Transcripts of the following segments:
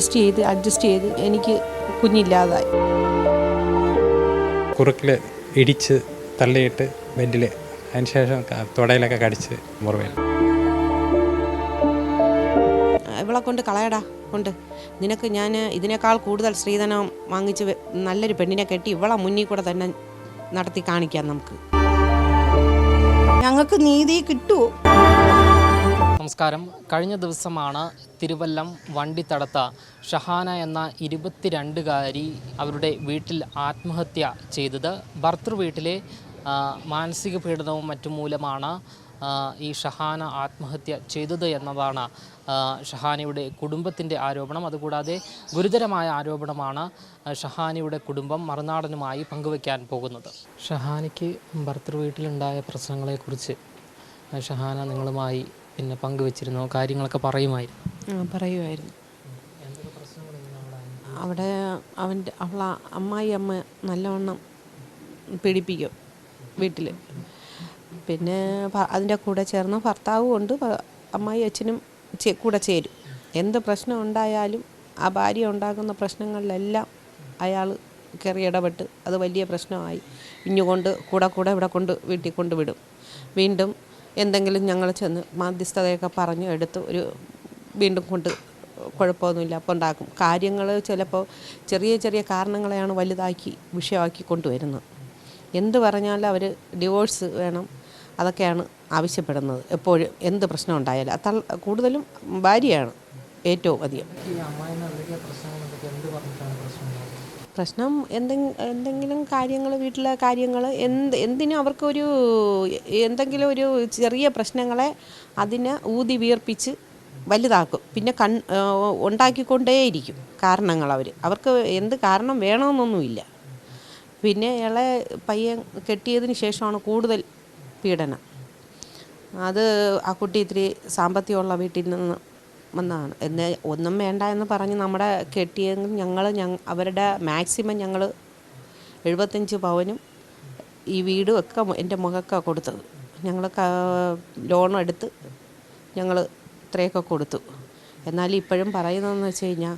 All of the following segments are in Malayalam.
അഡ്ജസ്റ്റ് ചെയ്ത് അഡ്ജസ്റ്റ് ചെയ്ത് എനിക്ക് കുഞ്ഞില്ലാതായി. കുറുക്കിൽ ഇടിച്ച് തള്ളിയിട്ട് ബെഡിൽ അതിനുശേഷം ശേഷം തുടയിലൊക്കെ കടിച്ച് മുറിവേൽ ഇവളെ കൊണ്ട് കളയടാ കൊണ്ട്. നിനക്ക് ഞാൻ ഇതിനേക്കാൾ കൂടുതൽ സ്ത്രീധനം വാങ്ങിച്ച് നല്ലൊരു പെണ്ണിനെ കെട്ടി ഇവളെ മുന്നിൽ കൂടെ തന്നെ നടത്തി കാണിക്കാം നമുക്ക്. ഞങ്ങൾക്ക് നീതി കിട്ടുമോ നമസ്കാരം. കഴിഞ്ഞ ദിവസമാണ് തിരുവല്ലം വണ്ടിത്തടത്ത ഷഹാന എന്ന ഇരുപത്തിരണ്ടുകാരി അവരുടെ വീട്ടിൽ ആത്മഹത്യ ചെയ്തത്. ഭർത്തൃ വീട്ടിലെ മാനസിക പീഡനവും മറ്റും മൂലമാണ് ഈ ഷഹാന ആത്മഹത്യ ചെയ്തത് എന്നതാണ് ഷഹാനയുടെ കുടുംബത്തിന്റെ ആരോപണം. അതുകൂടാതെ ഗുരുതരമായ ആരോപണമാണ് ഷഹാനയുടെ കുടുംബം മറുനാടനുമായി പങ്കുവയ്ക്കാൻ പോകുന്നത്. ഷഹാനയ്ക്ക് ഭർത്തൃ വീട്ടിലുണ്ടായ പ്രശ്നങ്ങളെക്കുറിച്ച് ഷഹാന നിങ്ങളുമായി പിന്നെ പങ്കുവച്ചിരുന്നു? കാര്യങ്ങളൊക്കെ പറയുമായിരുന്നു. പറയുമായിരുന്നു. അവിടെ? അവന്റെ അവളെ അമ്മായി അമ്മ നല്ലവണ്ണം പീഡിപ്പിക്കും വീട്ടിൽ പിന്നെ അതിന്റെ കൂടെ ചേർന്ന് ഭർത്താവും ഉണ്ട്. അമ്മായി അച്ഛനും കൂടെ ചേരും. എന്ത് പ്രശ്നം ഉണ്ടായാലും ആ ഭാര്യ ഉണ്ടാകുന്ന പ്രശ്നങ്ങളിലെല്ലാം അയാൾ കയറി ഇടപെട്ട് അത് വലിയ പ്രശ്നമായി. ഇഞ്ഞുകൊണ്ട് കൂടെ കൂടെ ഇവിടെ കൊണ്ട് വീട്ടിൽ കൊണ്ടുവിടും. വീണ്ടും എന്തെങ്കിലും ഞങ്ങൾ ചെന്ന് മാധ്യസ്ഥതയൊക്കെ പറഞ്ഞു എടുത്ത് ഒരു വീണ്ടും കൊണ്ട് കുഴപ്പമൊന്നുമില്ല. അപ്പോൾ ഉണ്ടാക്കും. കാര്യങ്ങൾ ചിലപ്പോൾ ചെറിയ ചെറിയ കാരണങ്ങളെയാണ് വലുതാക്കി വിഷയമാക്കി കൊണ്ടുവരുന്നത്. എന്ത് പറഞ്ഞാലും അവർ ഡിവോഴ്സ് വേണം അതൊക്കെയാണ് ആവശ്യപ്പെടുന്നത്. എപ്പോഴും എന്ത് പ്രശ്നം ഉണ്ടായാലും. കൂടുതലും ഭാര്യയാണ് ഏറ്റവും അധികം. പ്രശ്നം എന്തെങ്കിലും എന്തെങ്കിലും കാര്യങ്ങൾ വീട്ടിലെ കാര്യങ്ങൾ എന്ത് എന്തിനും അവർക്കൊരു എന്തെങ്കിലും ഒരു ചെറിയ പ്രശ്നങ്ങളെ അതിനെ ഊതി വീർപ്പിച്ച് വലുതാക്കും. പിന്നെ കൺ ഉണ്ടാക്കിക്കൊണ്ടേയിരിക്കും കാരണങ്ങൾ അവർ അവർക്ക് എന്ത് കാരണം വേണമെന്നൊന്നുമില്ല. പിന്നെ ഇളെ പയ്യൻ കെട്ടിയതിന് ശേഷമാണ് കൂടുതൽ പീഡനം. അത് ആ കുട്ടി ഇത്തിരി സാമ്പത്തികമുള്ള വീട്ടിൽ നിന്ന് വന്നതാണ് എന്നെ ഒന്നും വേണ്ട എന്ന് പറഞ്ഞ് നമ്മുടെ കെട്ടിയെങ്കിൽ ഞങ്ങൾ അവരുടെ മാക്സിമം ഞങ്ങൾ എഴുപത്തഞ്ച് പവനും ഈ വീടും ഒക്കെ എന്റെ മകൾക്കാണ് കൊടുത്തത്. ഞങ്ങൾ ലോൺ എടുത്ത് ഞങ്ങൾ ഇത്രയൊക്കെ കൊടുത്തു. എന്നാൽ ഇപ്പോഴും പറയുന്നതെന്ന് വെച്ച് കഴിഞ്ഞാൽ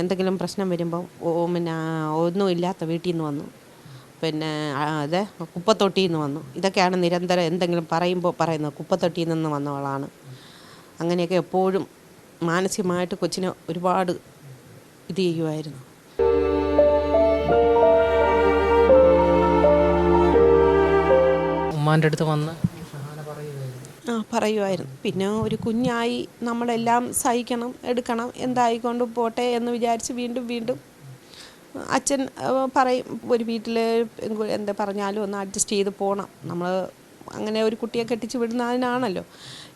എന്തെങ്കിലും പ്രശ്നം വരുമ്പം ഓ പിന്നെ ഒന്നുമില്ലാത്ത വീട്ടിൽ നിന്ന് വന്നു. പിന്നെ അതെ കുപ്പത്തൊട്ടിയിൽ നിന്ന് വന്നു. ഇതൊക്കെയാണ് നിരന്തരം എന്തെങ്കിലും പറയുമ്പോൾ പറയുന്നത്. കുപ്പത്തൊട്ടിയിൽ നിന്ന് വന്നവളാണ്. അങ്ങനെയൊക്കെ എപ്പോഴും മാനസികമായിട്ട് കൊച്ചിനെ ഒരുപാട് ഇത് ചെയ്യുമായിരുന്നു ഉമ്മാന്റെ അടുത്ത് വന്ന് ആ പറയുമായിരുന്നു പിന്നെ ഒരു കുഞ്ഞായി നമ്മളെല്ലാം സഹിക്കണം എടുക്കണം എന്തായിക്കൊണ്ട് പോട്ടെ എന്ന് വിചാരിച്ച് വീണ്ടും വീണ്ടും അച്ഛൻ പറയും. ഒരു വീട്ടിൽ എന്താ പറഞ്ഞാലും ഒന്ന് അഡ്ജസ്റ്റ് ചെയ്ത് പോകണം നമ്മൾ അങ്ങനെ ഒരു കുട്ടിയെ കെട്ടിച്ച് വിടുന്നതിനാണല്ലോ.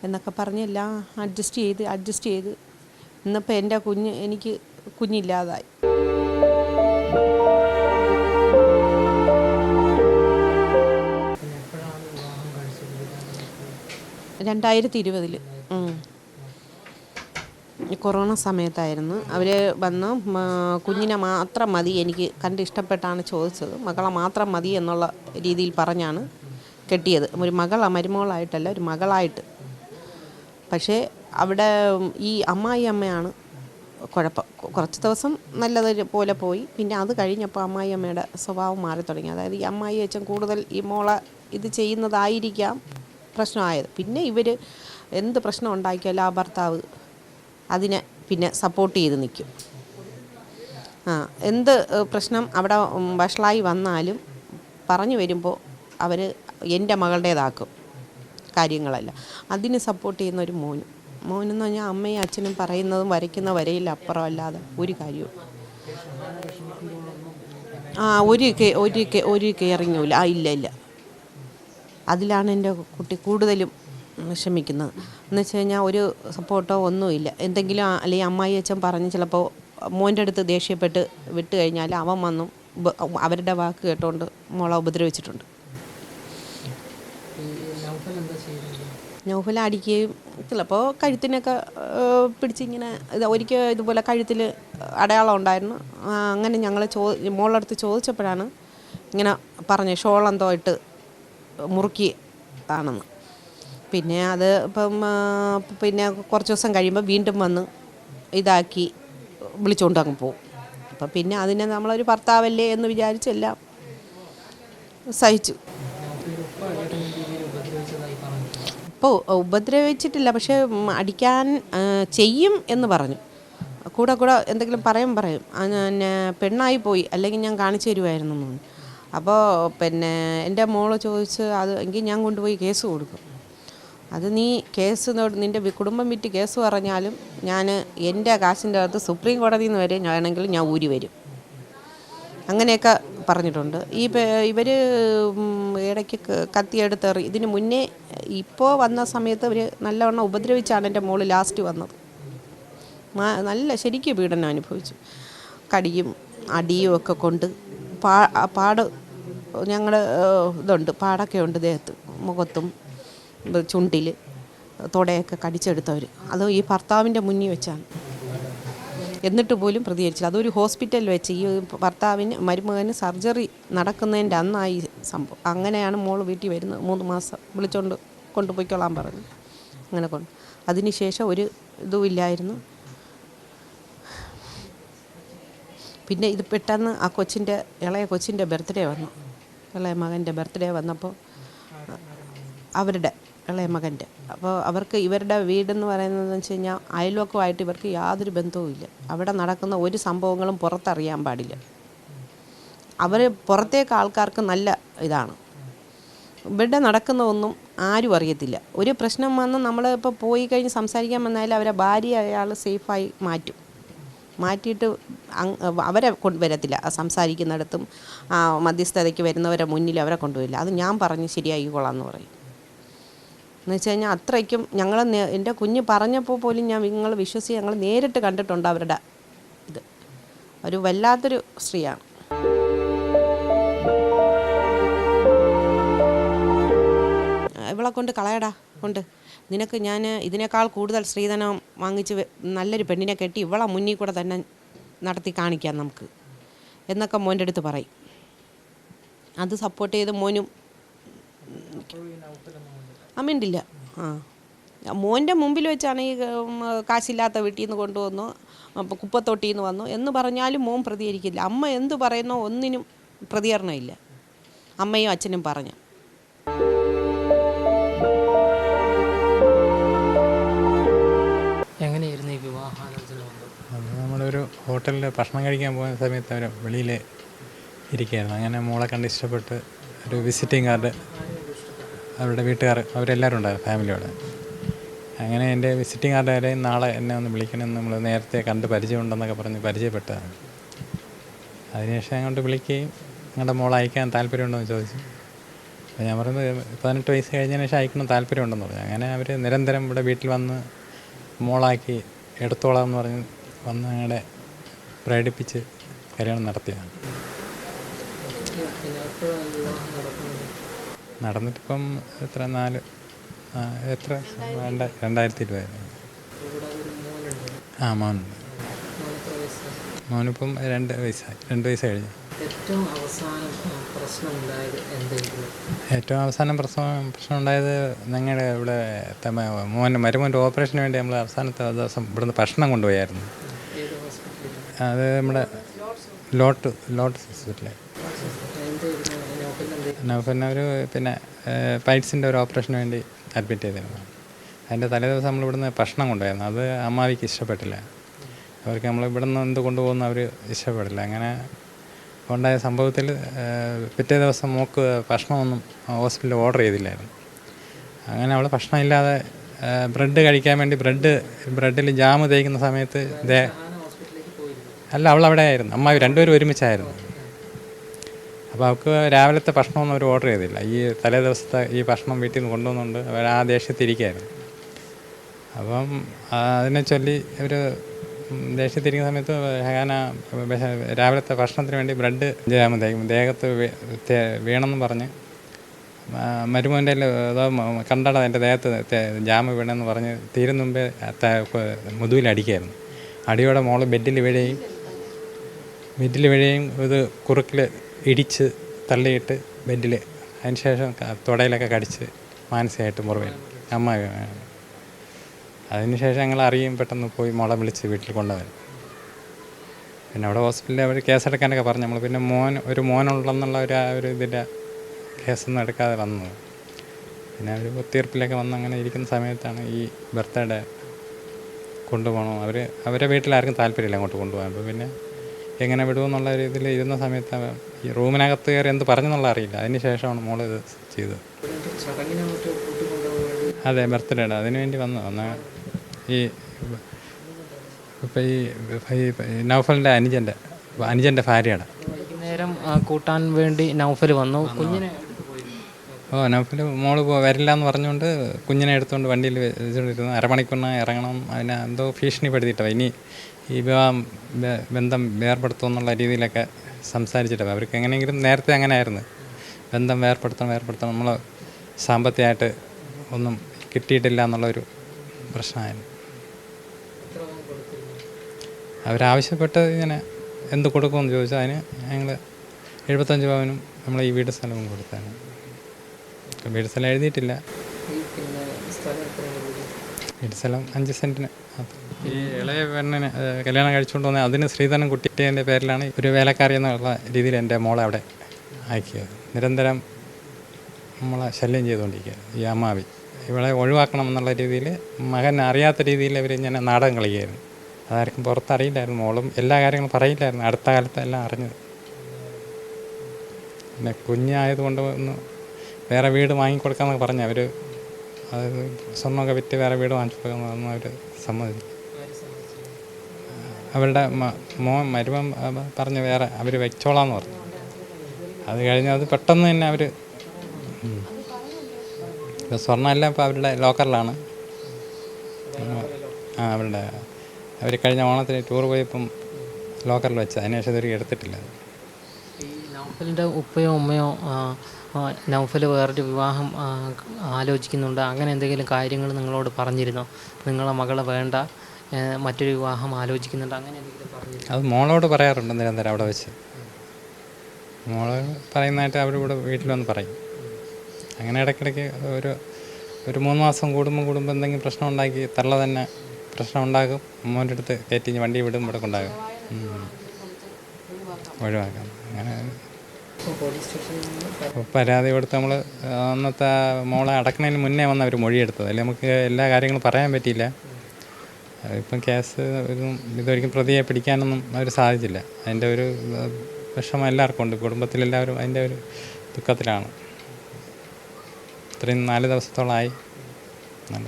എന്നൊക്കെ പറഞ്ഞ് എല്ലാം അഡ്ജസ്റ്റ് ചെയ്ത് അഡ്ജസ്റ്റ് ചെയ്ത്. ഇന്നിപ്പോൾ എന്റെ കുഞ്ഞ് എനിക്ക് കുഞ്ഞില്ലാതായി. രണ്ടായിരത്തി ഇരുപതിൽ കൊറോണ സമയത്തായിരുന്നു. അവർ വന്ന് കുഞ്ഞിനെ മാത്രം മതി എനിക്ക് കണ്ട് ഇഷ്ടപ്പെട്ടാണ് ചോദിച്ചത്. മകളെ മാത്രം മതി എന്നുള്ള രീതിയിൽ പറഞ്ഞാണ് കെട്ടിയത്. ഒരു മകൾ മരുമകളായിട്ടല്ല ഒരു മകളായിട്ട് പക്ഷേ അവിടെ ഈ അമ്മായി അമ്മയാണ് കുഴപ്പം കുറച്ച് ദിവസം നല്ലത് പോലെ പോയി. പിന്നെ അത് കഴിഞ്ഞപ്പോൾ അമ്മായി അമ്മയുടെ സ്വഭാവം മാറി തുടങ്ങി. അതായത് ഈ അമ്മായി അച്ഛൻ കൂടുതൽ ഈ മോളെ ഇത് ചെയ്യുന്നതായിരിക്കാം പ്രശ്നമായത്. പിന്നെ ഇവർ എന്ത് പ്രശ്നം ഉണ്ടാക്കിയാലും ആ ഭർത്താവ് അതിനെ പിന്നെ സപ്പോർട്ട് ചെയ്ത് നിൽക്കും. ആ എന്ത് പ്രശ്നം അവിടെ വഷളായി വന്നാലും പറഞ്ഞു വരുമ്പോൾ അവർ എന്റെ മകളുടേതാക്കും. കാര്യങ്ങളല്ല. അതിന് സപ്പോർട്ട് ചെയ്യുന്ന ഒരു മോനും. മോനെന്ന് പറഞ്ഞാൽ അമ്മയും അച്ഛനും പറയുന്നതും വരയ്ക്കുന്ന വരയിൽ അപ്പുറം അല്ലാതെ ഒരു കാര്യവും. ആ ഒരു ഒരു ഒരു കെയറിങ്ങൂല ആ ഇല്ല ഇല്ല. അതിലാണ് എന്റെ കുട്ടി കൂടുതലും വിഷമിക്കുന്നത്. എന്ന് വെച്ച് കഴിഞ്ഞാൽ ഒരു സപ്പോർട്ടോ ഒന്നുമില്ല എന്തെങ്കിലും അല്ലെങ്കിൽ അമ്മായി അച്ഛൻ പറഞ്ഞ് ചിലപ്പോൾ മോന്റെ അടുത്ത് ദേഷ്യപ്പെട്ട് വിട്ട് കഴിഞ്ഞാൽ അവൻ വന്നും അവരുടെ വാക്ക് കേട്ടുകൊണ്ട് മോളെ ഉപദ്രവിച്ചിട്ടുണ്ട് ഈ നൗഫൽ എന്താ ചെയ്യുന്നത് നൗഫൽ അടിക്കുകയും ചിലപ്പോൾ കഴുത്തിനൊക്കെ പിടിച്ചിങ്ങനെ ഇത് ഒരിക്കൽ ഇതുപോലെ കഴുത്തിൽ അടയാളം ഉണ്ടായിരുന്നു. അങ്ങനെ ഞങ്ങൾ ചോ മോളടുത്ത് ചോദിച്ചപ്പോഴാണ് ഇങ്ങനെ പറഞ്ഞ് ഷോളെന്തോ ഇട്ട് മുറുക്കി ആണെന്ന് പിന്നെ അത് ഇപ്പം പിന്നെ കുറച്ച് ദിവസം കഴിയുമ്പോൾ വീണ്ടും വന്ന് ഇതാക്കി വിളിച്ചുകൊണ്ട് അങ്ങ് പോകും അപ്പം പിന്നെ അതിനെ നമ്മളൊരു ഭർത്താവല്ലേ എന്ന് വിചാരിച്ചെല്ലാം സഹിച്ചു നൗഫൽ ഉപ്പ ഏതെങ്കിലും രീതിയിൽ ഉപദ്രവിച്ചതായി ഇപ്പോൾ ഉപദ്രവിച്ചിട്ടില്ല പക്ഷേ അടിക്കാൻ ചെയ്യും എന്ന് പറഞ്ഞു. കൂടെ കൂടെ എന്തെങ്കിലും പറയും പറയും. പിന്നെ പെണ്ണായി പോയി അല്ലെങ്കിൽ ഞാൻ കാണിച്ചു തരുമായിരുന്നു എന്ന് അപ്പോൾ പിന്നെ എന്റെ മോൾ ചോദിച്ച് അത് എങ്കിൽ ഞാൻ കൊണ്ടുപോയി കേസ് കൊടുക്കും. അത് നീ കേസ് നിന്റെ കുടുംബം വിറ്റ് കേസ് പറഞ്ഞാലും ഞാൻ എന്റെ കാശിന്റെ അകത്ത് സുപ്രീം കോടതിയിൽ നിന്ന് വരെ വേണമെങ്കിൽ ഞാൻ ഊരി വരും. അങ്ങനെയൊക്കെ പറഞ്ഞിട്ടുണ്ട്. ഈ ഇവർ ഇടയ്ക്ക് കത്തിയെടുത്ത് എറി ഇതിന് മുന്നേ ഇപ്പോൾ വന്ന സമയത്ത് അവർ നല്ലവണ്ണം ഉപദ്രവിച്ചാണ് എന്റെ മോൾ ലാസ്റ്റ് വന്നത്. നല്ല ശരിക്കും പീഡനം അനുഭവിച്ചു. കടിയും അടിയും ഒക്കെ കൊണ്ട് പാ പാട് ഞങ്ങൾ ഇതുണ്ട്. പാടൊക്കെ ഉണ്ട് ദേഹത്ത് മുഖത്തും ചുണ്ടിൽ തുടയൊക്കെ കടിച്ചെടുത്തവർ അത് ഈ ഭർത്താവിന്റെ മുന്നിൽ വെച്ചാണ്. എന്നിട്ട് പോലും പ്രതികരിച്ചില്ല. അതൊരു ഹോസ്പിറ്റലിൽ വെച്ച് ഈ ഭർത്താവിന് മരുമകന് സർജറി നടക്കുന്നതിന്റെ അന്നായി സംഭവം. അങ്ങനെയാണ് മോൾ വീട്ടിൽ വരുന്നത്. മൂന്ന് മാസം വിളിച്ചുകൊണ്ട് കൊണ്ടുപോയിക്കൊള്ളാൻ പറഞ്ഞു. അങ്ങനെ കൊണ്ട്. അതിനുശേഷം ഒരു ഇതും ഇല്ലായിരുന്നു. പിന്നെ ഇത് പെട്ടെന്ന് ആ കൊച്ചിന്റെ ഇളയ കൊച്ചിന്റെ ബർത്ത്ഡേ വന്നു. ഇളയ മകന്റെ ബർത്ത്ഡേ വന്നപ്പോൾ അവരുടെ ഇളയ മകന്റെ. അപ്പോൾ അവർക്ക് ഇവരുടെ വീടെന്ന് പറയുന്നത് വെച്ച് കഴിഞ്ഞാൽ അയൽവക്കമായിട്ട് ഇവർക്ക് യാതൊരു ബന്ധവുമില്ല അവിടെ നടക്കുന്ന ഒരു സംഭവങ്ങളും പുറത്തറിയാൻ പാടില്ല. അവർ പുറത്തേക്ക് ആൾക്കാർക്ക് നല്ല ഇതാണ്. ഇവിടെ നടക്കുന്ന ഒന്നും ആരും അറിയത്തില്ല. ഒരു പ്രശ്നം വന്ന് നമ്മൾ ഇപ്പോൾ പോയി കഴിഞ്ഞ് സംസാരിക്കാൻ വന്നാൽ അവരെ ഭാര്യ അയാൾ സേഫായി മാറ്റും. മാറ്റിയിട്ട് അവരെ കൊണ്ടുവരത്തില്ല സംസാരിക്കുന്നിടത്തും മധ്യസ്ഥതയ്ക്ക് വരുന്നവരെ മുന്നിൽ അവരെ കൊണ്ടുവരില്ല. അത് ഞാൻ പറഞ്ഞ് ശരിയാക്കിക്കോളാം എന്ന് പറയും. എന്ന് വെച്ച് കഴിഞ്ഞാൽ അത്രയ്ക്കും ഞങ്ങൾ എന്റെ കുഞ്ഞ് പറഞ്ഞപ്പോൾ പോലും ഞാൻ നിങ്ങൾ വിശ്വസിച്ച് ഞങ്ങൾ നേരിട്ട് കണ്ടിട്ടുണ്ട് അവരുടെ ഇത്. ഒരു വല്ലാത്തൊരു സ്ത്രീയാണ്. ഇവളെ കൊണ്ട് കളയടാ കൊണ്ട്. നിനക്ക് ഞാൻ ഇതിനേക്കാൾ കൂടുതൽ സ്ത്രീധനം വാങ്ങിച്ച് നല്ലൊരു പെണ്ണിനെ കെട്ടി ഇവളെ മുന്നിൽ കൂടെ തന്നെ നടത്തി കാണിക്കാം നമുക്ക്. എന്നൊക്കെ മോന്റെ അടുത്ത് പറയും. അത് സപ്പോർട്ട് ചെയ്ത് മോനും അമ്മയുണ്ടില്ല ആ. മോന്റെ മുമ്പിൽ വെച്ചാണ് ഈ കാശില്ലാത്ത വീട്ടിൽ നിന്ന് കൊണ്ടുവന്നു. അപ്പോൾ കുപ്പത്തൊട്ടിയിൽ നിന്ന് വന്നു. എന്ന് പറഞ്ഞാലും മോൻ പ്രതികരിക്കില്ല. അമ്മ എന്ത് പറയുന്നോ ഒന്നിനും പ്രതികരണമില്ല. അമ്മയും അച്ഛനും പറഞ്ഞു. എങ്ങനെയായിരുന്നു ഈ വിവാഹാലോചന നമ്മളൊരു ഹോട്ടലിൽ ഭക്ഷണം കഴിക്കാൻ പോകുന്ന സമയത്ത് അവർ വെളിയിൽ ഇരിക്കുകയായിരുന്നു അങ്ങനെ മോളെ കണ്ട് ഇഷ്ടപ്പെട്ട് ഒരു വിസിറ്റിംഗ് കാർഡ് അവരുടെ വീട്ടുകാർ അവരെല്ലാവരും ഉണ്ടായിരുന്നു ഫാമിലിയോടെ. അങ്ങനെ എന്റെ വിസിറ്റിംഗ് വരെ നാളെ എന്നെ ഒന്ന് വിളിക്കണമെന്ന് നമ്മൾ നേരത്തെ കണ്ട് പരിചയമുണ്ടെന്നൊക്കെ പറഞ്ഞ് പരിചയപ്പെട്ടതാണ് അതിനുശേഷം അങ്ങോട്ട് വിളിക്കുകയും നിങ്ങളുടെ മോൾ അയക്കാൻ താല്പര്യമുണ്ടോ എന്ന് ചോദിച്ചു. അപ്പോൾ ഞാൻ പറയുന്നത് പതിനെട്ട് വയസ്സ് കഴിഞ്ഞതിന് ശേഷം അയക്കണം താല്പര്യമുണ്ടെന്ന് പറഞ്ഞു. അങ്ങനെ അവർ നിരന്തരം ഇവിടെ വീട്ടിൽ വന്ന് മോളാക്കി എടുത്തോളാം എന്ന് പറഞ്ഞ് വന്ന് ഞങ്ങളുടെ പ്രകടിപ്പിച്ച് കല്യാണം നടത്തിയതാണ് പിന്നെ എപ്പോഴാണ് വിവാഹം നടക്കുന്നത് നടന്നിട്ടിപ്പം എത്ര നാല് എത്ര? വേണ്ട രണ്ടായിരത്തി ഇരുപത് ആ മോനുണ്ട്. വയസ്സാണ് മോനിപ്പം രണ്ട് വയസ്സായി രണ്ട് വയസ്സ് കഴിഞ്ഞു. ഏറ്റവും അവസാനം പ്രശ്നം പ്രശ്നം ഉണ്ടായത് ഞങ്ങളുടെ ഇവിടെ മോൻ മോന്റെ മരുമോന്റെ ഓപ്പറേഷന് വേണ്ടി നമ്മൾ അവസാനത്തെ ദിവസം ഇവിടുന്ന് ഭക്ഷണം കൊണ്ടുപോയായിരുന്നു. അത് നമ്മുടെ ലോട്ട് ലോട്ട് ഹോസ്പിറ്റലിൽ നൗഫലിനെ ഒരു പിന്നെ പൈറ്റ്സിന്റെ ഒരു ഓപ്പറേഷന് വേണ്ടി അഡ്മിറ്റ് ചെയ്തിരുന്നു. അതിന്റെ തലേദിവസം നമ്മൾ ഇവിടുന്ന് ഭക്ഷണം കൊണ്ടുപോയിരുന്നു അത് അമ്മാവിക്ക് ഇഷ്ടപ്പെട്ടില്ല. അവർക്ക് നമ്മൾ ഇവിടുന്ന് എന്ത് കൊണ്ടുപോകുന്നു അവർ ഇഷ്ടപ്പെടില്ല. അങ്ങനെ ഉണ്ടായ സംഭവത്തിൽ പിറ്റേ ദിവസം മോക്ക് ഭക്ഷണമൊന്നും ഹോസ്പിറ്റലിൽ ഓർഡർ ചെയ്തില്ലായിരുന്നു. അങ്ങനെ അവൾ ഭക്ഷണം ഇല്ലാതെ ബ്രെഡ് കഴിക്കാൻ വേണ്ടി ബ്രെഡ് ബ്രെഡിൽ ജാമ് തേക്കുന്ന സമയത്ത് അല്ല അവൾ അവിടെ ആയിരുന്നു അമ്മാവി രണ്ടുപേരും ഒരുമിച്ചായിരുന്നു. അപ്പോൾ അവർക്ക് രാവിലത്തെ ഭക്ഷണമൊന്നും അവർ ഓർഡർ ചെയ്തില്ല. ഈ തലേ ദിവസത്തെ ഈ ഭക്ഷണം വീട്ടിൽ നിന്ന് കൊണ്ടുവന്നുകൊണ്ട് അവർ ആ ദേഷ്യത്തിരിക്കുകയായിരുന്നു അപ്പം അതിനെ ചൊല്ലി അവർ ദേഷ്യത്തിരിക്കുന്ന സമയത്ത് ഹയാന രാവിലത്തെ ഭക്ഷണത്തിന് വേണ്ടി ബ്രെഡ് ചെയ്യാമത്തേക്കും തേക്കും. ദേഹത്ത് വീണമെന്ന് പറഞ്ഞ് മരുമോന്റെ കണ്ടട എന്റെ ദേഹത്ത് ജാമ വീണെന്ന് പറഞ്ഞ് തീരും മുമ്പേ മുതുവിൽ അടിക്കായിരുന്നു. അടിയോടെ മോൾ ബെഡിൽ വീഴുകയും ബെഡിൽ വീഴുകയും ഇത് കുറുക്കിൽ ഇടിച്ച് തള്ളിയിട്ട് ബെഡിൽ അതിന് ശേഷം തുടയിലൊക്കെ കടിച്ച് മാനസികമായിട്ട് മുറിവേൽ അമ്മ അതിനുശേഷം ഞങ്ങൾ അറിയും പെട്ടെന്ന് പോയി മോളെ വിളിച്ച് വീട്ടിൽ കൊണ്ടുവരും. പിന്നെ അവിടെ ഹോസ്പിറ്റലിൽ അവർ കേസെടുക്കാനൊക്കെ പറഞ്ഞു. നമ്മൾ പിന്നെ മോൻ ഒരു മോനുള്ളെന്നുള്ള ഒരു ആ ഒരു ഇതിന്റെ കേസൊന്നും എടുക്കാതെ വന്നു. പിന്നെ അവർ ഒത്തീർപ്പിലൊക്കെ വന്ന് അങ്ങനെ ഇരിക്കുന്ന സമയത്താണ് ഈ ബർത്ത്ഡേ കൊണ്ടുപോകണം അവർ അവരെ വീട്ടിലാർക്കും താല്പര്യമില്ല അങ്ങോട്ട് കൊണ്ടുപോകാൻ. അപ്പോൾ പിന്നെ എങ്ങനെ വിടുമെന്നുള്ള രീതിയിൽ ഇരുന്ന സമയത്ത് ഈ റൂമിനകത്ത് കയറി എന്ത് പറഞ്ഞെന്നുള്ള അറിയില്ല. അതിന് ശേഷമാണ് മോൾ ഇത് ചെയ്തത്. അതെ ബർത്ത്ഡേയുടെ അതിന് വേണ്ടി വന്നു അന്ന് ഈ ഇപ്പം ഈ നൗഫലിന്റെ അനുജന്റെ അനുജന്റെ ഭാര്യയുടെ വൈകുന്നേരം ആ, കൂട്ടാൻ വേണ്ടി നൗഫൽ വന്നു. കുഞ്ഞിനെ ഓ നൗഫൽ മോൾ വരില്ല എന്ന് പറഞ്ഞുകൊണ്ട് കുഞ്ഞിനെ എടുത്തുകൊണ്ട് വണ്ടിയിൽ വെച്ചുകൊണ്ടിരുന്നു അരമണിക്കൂറിന് ഇറങ്ങണം. അതിനെ എന്തോ ഭീഷണിപ്പെടുത്തിയിട്ടോ ഇനി ഈ വിവാഹം ബന്ധം വേർപെടുത്തും എന്നുള്ള രീതിയിലൊക്കെ സംസാരിച്ചിട്ടാണ് അവർക്ക് എങ്ങനെയെങ്കിലും നേരത്തെ അങ്ങനെ ആയിരുന്നു ബന്ധം വേർപെടുത്തണം വേർപെടുത്തണം. നമ്മൾ സാമ്പത്തികമായിട്ട് ഒന്നും കിട്ടിയിട്ടില്ല എന്നുള്ളൊരു പ്രശ്നമായിരുന്നു. അവരാവശ്യപ്പെട്ട് ഇങ്ങനെ എന്ത് കൊടുക്കുമെന്ന് ചോദിച്ചാൽ അതിന് ഞങ്ങൾ എഴുപത്തഞ്ച് പവനും നമ്മൾ ഈ വീട് സ്ഥലവും കൊടുത്താണ് വീട് സ്ഥലം എഴുതിയിട്ടില്ല. ഈ പിന്നെ സ്ഥലം എത്രയാണ് വീട്? വീട് സ്ഥലം അഞ്ച് സെന്റിന് ഈ ഇളയ പെണ്ണിന് കല്യാണം കഴിച്ചുകൊണ്ട് വന്ന അതിന് ശ്രീധരൻ കുട്ടിന്റെ പേരിലാണ് ഒരു വേലക്കാരി എന്നുള്ള രീതിയിൽ എന്റെ മോളെ അവിടെ ആക്കിയത്. നിരന്തരം നമ്മളെ ശല്യം ചെയ്തുകൊണ്ടിരിക്കുക ഈ അമ്മാവി. ഇവളെ ഒഴിവാക്കണം എന്നുള്ള രീതിയിൽ മകൻ അറിയാത്ത രീതിയിൽ അവർ ഇങ്ങനെ നാടകം കളിക്കുകയായിരുന്നു. അതാർക്കും പുറത്തറിയില്ലായിരുന്നു. മോളും എല്ലാ കാര്യങ്ങളും പറയില്ലായിരുന്നു. അടുത്ത കാലത്തെല്ലാം അറിഞ്ഞത്. പിന്നെ കുഞ്ഞായതുകൊണ്ട് ഒന്ന് വേറെ വീട് വാങ്ങിക്കൊടുക്കാമെന്നൊക്കെ പറഞ്ഞു അവർ അത് സ്വർണമൊക്കെ വിറ്റ് വേറെ വീട് വാങ്ങിച്ചു കൊടുക്കാമെന്ന് അവർ സമ്മതിച്ചു. അവരുടെ മോൻ മരുമൻ പറഞ്ഞ് വേറെ അവർ വെച്ചോളാന്ന് പറഞ്ഞു. അത് കഴിഞ്ഞ് അത് പെട്ടെന്ന് തന്നെ അവർ സ്വർണമെല്ലാം ഇപ്പോൾ അവരുടെ ലോക്കറിലാണ്. ആ അവരുടെ അവർ കഴിഞ്ഞ ഓണത്തിന് ടൂർ പോയപ്പം ലോക്കറിൽ വെച്ച് അതിനുശേഷം ഇതുവരെ എടുത്തിട്ടില്ല. ഉപ്പയോ ഉമ്മയോ നൗഫൽ വേറൊരു വിവാഹം ആലോചിക്കുന്നുണ്ട്. അങ്ങനെ എന്തെങ്കിലും കാര്യങ്ങൾ നിങ്ങളോട് പറഞ്ഞിരുന്നോ? നിങ്ങളെ മകളെ വേണ്ട മറ്റൊരു വിവാഹം ആലോചിക്കുന്നുണ്ട്. അങ്ങനെ എന്തെങ്കിലും അത് മോളോട് പറയാറുണ്ട് നിരന്തരം അവിടെ വെച്ച്. മോൾ പറയുന്നതായിട്ട് അവരിവിടെ വീട്ടിൽ വന്ന് പറയും. അങ്ങനെ ഇടയ്ക്കിടയ്ക്ക് ഒരു ഒരു മൂന്ന് മാസം കൂടുമ്പോൾ കൂടുമ്പോൾ എന്തെങ്കിലും പ്രശ്നം ഉണ്ടാക്കി തള്ള തന്നെ പ്രശ്നം ഉണ്ടാകും മോന്റെ അടുത്ത് കയറ്റി വണ്ടി വിടും ഇവിടെ കൊണ്ടാകും ഒഴിവാക്കാം. അങ്ങനെ പരാതി കൊടുത്ത് നമ്മൾ അന്നത്തെ മോളെ അടക്കുന്നതിന് മുന്നേ വന്ന് അവർ മൊഴിയെടുത്തത്. അല്ലെങ്കിൽ നമുക്ക് എല്ലാ കാര്യങ്ങളും പറയാൻ പറ്റിയില്ല. ഇപ്പം കേസ് ഇതും ഇതൊരിക്കലും പ്രതിയെ പിടിക്കാനൊന്നും അവർ സാധിച്ചില്ല. അതിന്റെ ഒരു വിഷമം എല്ലാവർക്കും ഉണ്ട്. കുടുംബത്തിലെല്ലാവരും അതിന്റെ ഒരു ദുഃഖത്തിലാണ്. ഇത്രയും നാല് ദിവസത്തോളമായി നല്ല.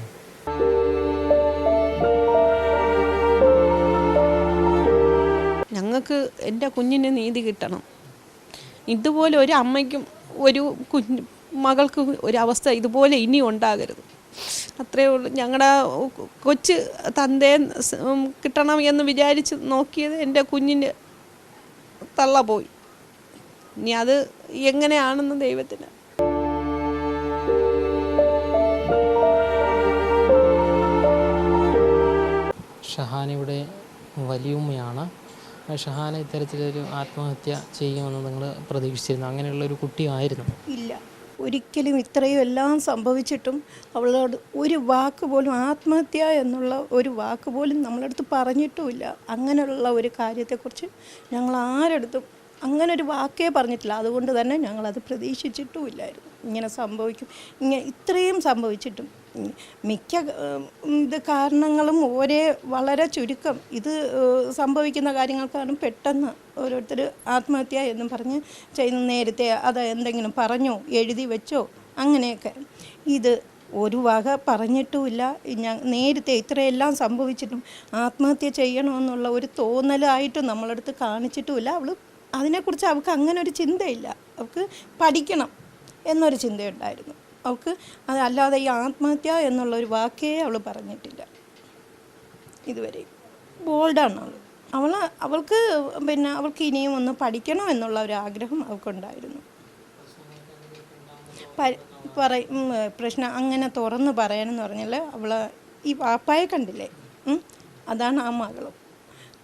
ഞങ്ങൾക്ക് എന്റെ കുഞ്ഞിന് നീതി കിട്ടണം. ഇതുപോലെ ഒരു അമ്മയ്ക്കും ഒരു കുഞ്ഞ് മകൾക്ക് അവസ്ഥ ഇതുപോലെ ഇനി ഉണ്ടാകരുത്. അത്രേ ഉള്ളൂ. ഞങ്ങളുടെ കൊച്ച് തന്തേ കിട്ടണം എന്ന് വിചാരിച്ച് നോക്കിയത് എന്റെ കുഞ്ഞിന് തള്ള പോയി. ഇനി അത് എങ്ങനെയാണെന്ന് ദൈവത്തിന്. ഷഹാനയുടെ വലിയുമ്മയാണ് ഷഹാന ഇത്തരത്തിലൊരു ആത്മഹത്യ ചെയ്യുമെന്ന് നിങ്ങൾ പ്രതീക്ഷിച്ചിരുന്നു. അങ്ങനെയുള്ള ഒരു കുട്ടിയായിരുന്നു. ഇല്ല. ഒരിക്കലും ഇത്രയും എല്ലാം സംഭവിച്ചിട്ടും അവളോട് ഒരു വാക്ക് പോലും ആത്മഹത്യ എന്നുള്ള ഒരു വാക്ക് പോലും നമ്മളടുത്ത് പറഞ്ഞിട്ടുമില്ല. അങ്ങനെയുള്ള ഒരു കാര്യത്തെക്കുറിച്ച് ഞങ്ങൾ ആരടുത്തും അങ്ങനെ ഒരു വാക്കേ പറഞ്ഞിട്ടില്ല. അതുകൊണ്ട് തന്നെ ഞങ്ങളത് പ്രതീക്ഷിച്ചിട്ടുമില്ലായിരുന്നു. ഇങ്ങനെ സംഭവിക്കും. ഇങ്ങനെ ഇത്രയും സംഭവിച്ചിട്ടും മിക്ക ഇത് കാരണങ്ങളും ഒരേ വളരെ ചുരുക്കം. ഇത് സംഭവിക്കുന്ന കാര്യങ്ങൾക്കാണ് പെട്ടെന്ന് ഓരോരുത്തർ ആത്മഹത്യ എന്നും പറഞ്ഞ് ചെയ്യുന്ന നേരത്തെ അത് എന്തെങ്കിലും പറഞ്ഞോ എഴുതി വെച്ചോ അങ്ങനെയൊക്കെ. ഇത് ഒരു വക പറഞ്ഞിട്ടുമില്ല. ഞാൻ നേരത്തെ ഇത്രയെല്ലാം സംഭവിച്ചിട്ടും ആത്മഹത്യ ചെയ്യണമെന്നുള്ള ഒരു തോന്നലായിട്ട് നമ്മളടുത്ത് കാണിച്ചിട്ടുമില്ല. അവൾ അതിനെക്കുറിച്ച് അവൾക്ക് അങ്ങനെ ഒരു ചിന്തയില്ല. അവൾക്ക് പഠിക്കണം എന്നൊരു ചിന്തയുണ്ടായിരുന്നു. അവൾക്ക് അല്ലാതെ ഈ ആത്മഹത്യ എന്നുള്ള ഒരു വാക്കേ അവൾ പറഞ്ഞിട്ടില്ല. ഇതുവരെ. ബോൾഡാണ് അവൾ. അവൾ അവൾക്ക് പിന്നെ അവൾക്ക് ഇനിയും ഒന്ന് പഠിക്കണം എന്നുള്ള ഒരു ആഗ്രഹം അവൾക്കുണ്ടായിരുന്നു. പറയും പ്രശ്നം അങ്ങനെ തുറന്ന് പറയാനെന്ന് പറഞ്ഞാൽ അവൾ ഈ വാപ്പായെ കണ്ടില്ലേ? അതാണ് ആ മകളും.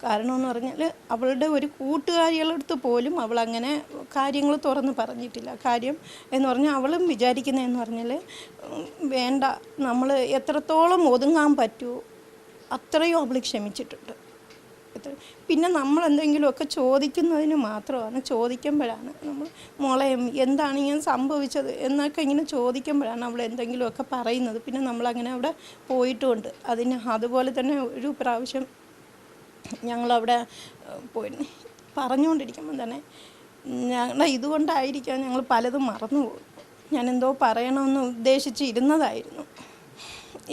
കാരണം എന്ന് പറഞ്ഞാൽ അവളുടെ ഒരു കൂട്ടുകാരികളടുത്ത് പോലും അവൾ അങ്ങനെ കാര്യങ്ങൾ തുറന്ന് പറഞ്ഞിട്ടില്ല. കാര്യം എന്ന് പറഞ്ഞാൽ അവളും വിചാരിക്കുന്നതെന്ന് പറഞ്ഞാൽ വേണ്ട നമ്മൾ എത്രത്തോളം ഒതുങ്ങാൻ പറ്റുമോ അത്രയും അവൾ ക്ഷമിച്ചിട്ടുണ്ട്. പിന്നെ നമ്മൾ എന്തെങ്കിലുമൊക്കെ ചോദിക്കുന്നതിന് മാത്രമാണ് ചോദിക്കുമ്പോഴാണ് നമ്മൾ മോളെ എന്താണ് ഇങ്ങനെ സംഭവിച്ചത് എന്നൊക്കെ ഇങ്ങനെ ചോദിക്കുമ്പോഴാണ് അവൾ എന്തെങ്കിലുമൊക്കെ പറയുന്നത്. പിന്നെ നമ്മളങ്ങനെ അവിടെ പോയിട്ടുമുണ്ട് അതിന് അതുപോലെ തന്നെ ഒരു പ്രാവശ്യം ഞങ്ങളവിടെ പോയി. പറഞ്ഞുകൊണ്ടിരിക്കുമ്പം തന്നെ ഞങ്ങളുടെ ഇതുകൊണ്ടായിരിക്കാം ഞങ്ങൾ പലതും മറന്നുപോകും ഞാൻ എന്തോ പറയണമെന്ന് ഉദ്ദേശിച്ച് ഇരുന്നതായിരുന്നു.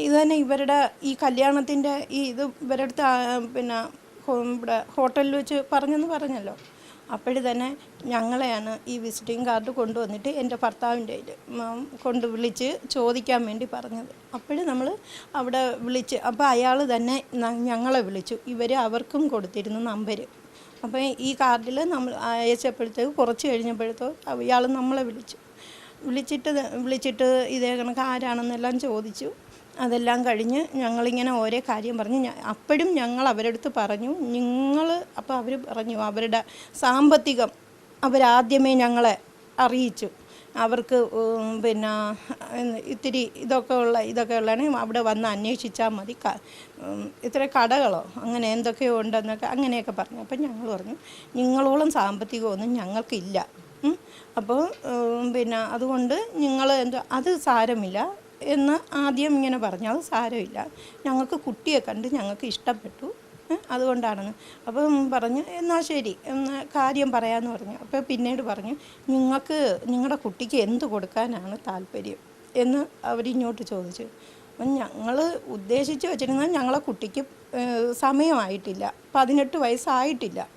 ഇത് തന്നെ ഇവരുടെ ഈ കല്യാണത്തിന്റെ ഈ ഇത് ഇവരുടെ അടുത്ത് പിന്നെ ഇവിടെ ഹോട്ടലിൽ വെച്ച് പറഞ്ഞെന്ന് പറഞ്ഞല്ലോ. അപ്പോഴ് തന്നെ ഞങ്ങളെയാണ് ഈ വിസിറ്റിംഗ് കാർഡ് കൊണ്ടുവന്നിട്ട് എന്റെ ഭർത്താവിന്റെ കൊണ്ട് വിളിച്ച് ചോദിക്കാൻ വേണ്ടി പറഞ്ഞത്. അപ്പോഴ് നമ്മൾ അവിടെ വിളിച്ച് അപ്പോൾ അയാൾ തന്നെ ഞങ്ങളെ വിളിച്ചു. ഇവർ അവർക്കും കൊടുത്തിരുന്നു നമ്പർ അപ്പോൾ ഈ കാർഡിൽ നമ്മൾ അയച്ചപ്പോഴത്തേക്ക് കുറച്ച് കഴിഞ്ഞപ്പോഴത്തേക്ക് ഇയാൾ നമ്മളെ വിളിച്ചു. വിളിച്ചിട്ട് വിളിച്ചിട്ട് ഇതേ കണക്ക് ആരാണെന്നെല്ലാം ചോദിച്ചു. അതെല്ലാം കഴിഞ്ഞ് ഞങ്ങളിങ്ങനെ ഓരോ കാര്യം പറഞ്ഞു അപ്പോഴും ഞങ്ങൾ അവരടുത്ത് പറഞ്ഞു നിങ്ങൾ അപ്പോൾ അവർ പറഞ്ഞു അവരുടെ സാമ്പത്തികം അവരാദ്യമേ ഞങ്ങളെ അറിയിച്ചു. അവർക്ക് പിന്നെ ഇത്തിരി ഇതൊക്കെ ഉള്ള ഇതൊക്കെ ഉള്ളതാണ്. അവിടെ വന്ന് അന്വേഷിച്ചാൽ മതി. ഇത്ര കടകളോ അങ്ങനെ എന്തൊക്കെയോ ഉണ്ടെന്നൊക്കെ അങ്ങനെയൊക്കെ പറഞ്ഞു. അപ്പം ഞങ്ങൾ പറഞ്ഞു നിങ്ങളോളം സാമ്പത്തികമൊന്നും ഞങ്ങൾക്കില്ല. അപ്പോൾ പിന്നെ അതുകൊണ്ട് നിങ്ങൾ എന്തോ അത് സാരമില്ല. എന്ന് ആദ്യം ഇങ്ങനെ പറഞ്ഞു. അത് സാരമില്ല. ഞങ്ങൾക്ക് കുട്ടിയെ കണ്ട് ഞങ്ങൾക്ക് ഇഷ്ടപ്പെട്ടു. അതുകൊണ്ടാണ് അതുകൊണ്ടാണെന്ന്. അപ്പം പറഞ്ഞു എന്നാൽ ശരി. എന്ന കാര്യം പറയാമെന്ന് പറഞ്ഞു. അപ്പോൾ പിന്നീട് പറഞ്ഞു നിങ്ങൾക്ക് നിങ്ങളുടെ കുട്ടിക്ക് എന്ത് കൊടുക്കാനാണ് താല്പര്യം? എന്ന് അവരിങ്ങോട്ട് ചോദിച്ചു. അപ്പം ഞങ്ങൾ ഉദ്ദേശിച്ച് വെച്ചിരുന്നത് ഞങ്ങളെ കുട്ടിക്ക് സമയമായിട്ടില്ല. പതിനെട്ട് വയസ്സായിട്ടില്ല.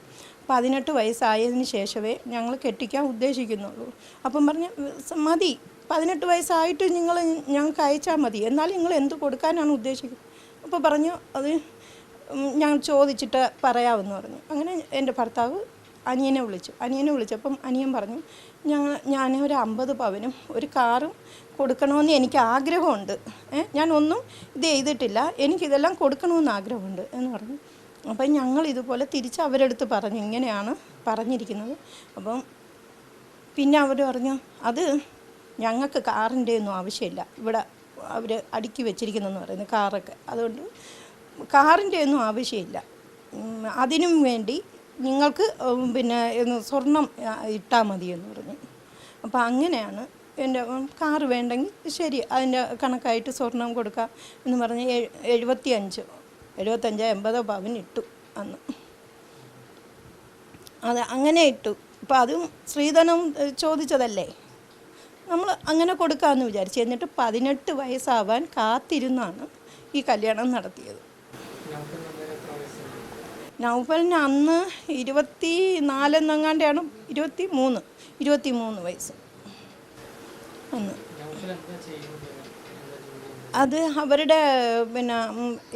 പതിനെട്ട് വയസ്സായതിന് ശേഷമേ ഞങ്ങൾ കെട്ടിക്കാൻ ഉദ്ദേശിക്കുന്നുള്ളൂ. അപ്പം പറഞ്ഞ് "സ- മതി. പതിനെട്ട് വയസ്സായിട്ട് നിങ്ങൾ ഞങ്ങൾക്ക് അയച്ചാൽ മതി. എന്നാൽ നിങ്ങൾ എന്ത് കൊടുക്കാനാണ് ഉദ്ദേശിക്കുന്നത് അപ്പോൾ പറഞ്ഞു അത് ഞാൻ ചോദിച്ചിട്ട് പറയാമെന്ന് പറഞ്ഞു. അങ്ങനെ എന്റെ ഭർത്താവ് അനിയനെ വിളിച്ചു. അനിയനെ വിളിച്ചപ്പം അനിയൻ പറഞ്ഞു ഞങ്ങൾ ഞാൻ ഒരു അമ്പത് പവനും ഒരു കാറും കൊടുക്കണമെന്ന് എനിക്ക് ആഗ്രഹമുണ്ട്. ഞാൻ ഒന്നും ഇത് ചെയ്തിട്ടില്ല. എനിക്കിതെല്ലാം കൊടുക്കണമെന്ന് ആഗ്രഹമുണ്ട്. എന്ന് പറഞ്ഞു. അപ്പം ഞങ്ങൾ ഇതുപോലെ തിരിച്ച് അവരുടെ അടുത്ത് പറഞ്ഞു. ഇങ്ങനെയാണ് പറഞ്ഞിരിക്കുന്നത്. അപ്പം പിന്നെ അവർ പറഞ്ഞു അത് ഞങ്ങൾക്ക് കാറിന്റെ ഒന്നും ആവശ്യമില്ല. ഇവിടെ അവർ അടുക്കി വെച്ചിരിക്കുന്നെന്ന് പറയുന്നത് കാറൊക്കെ. അതുകൊണ്ട് കാറിന്റെ ഒന്നും ആവശ്യമില്ല. അതിനും വേണ്ടി നിങ്ങൾക്ക് പിന്നെ സ്വർണം ഇട്ടാൽ മതി എന്ന് പറഞ്ഞു. അപ്പോൾ അങ്ങനെയാണ് എന്റെ കാറ് വേണ്ടെങ്കിൽ ശരി അതിന്റെ കണക്കായിട്ട് സ്വർണം കൊടുക്കാം എന്ന് പറഞ്ഞ് എഴു- എഴുപത്തി അഞ്ച് എഴുപത്തഞ്ചോ എൺപതോ പവൻ ഇട്ടു അന്ന്. അത് അങ്ങനെ ഇട്ടു. അപ്പം അതും സ്ത്രീധനം ചോദിച്ചതല്ലേ? നമ്മൾ അങ്ങനെ കൊടുക്കാമെന്ന് വിചാരിച്ചു. എന്നിട്ട് പതിനെട്ട് വയസ്സാവാൻ കാത്തിരുന്നാണ് ഈ കല്യാണം നടത്തിയത്. നൗഫലിന് അന്ന് ഇരുപത്തി നാലെന്നെങ്ങാണ്ടാണ് ഇരുപത്തി മൂന്ന് ഇരുപത്തി മൂന്ന് വയസ്സ് അന്ന്. അത് അവരുടെ പിന്നെ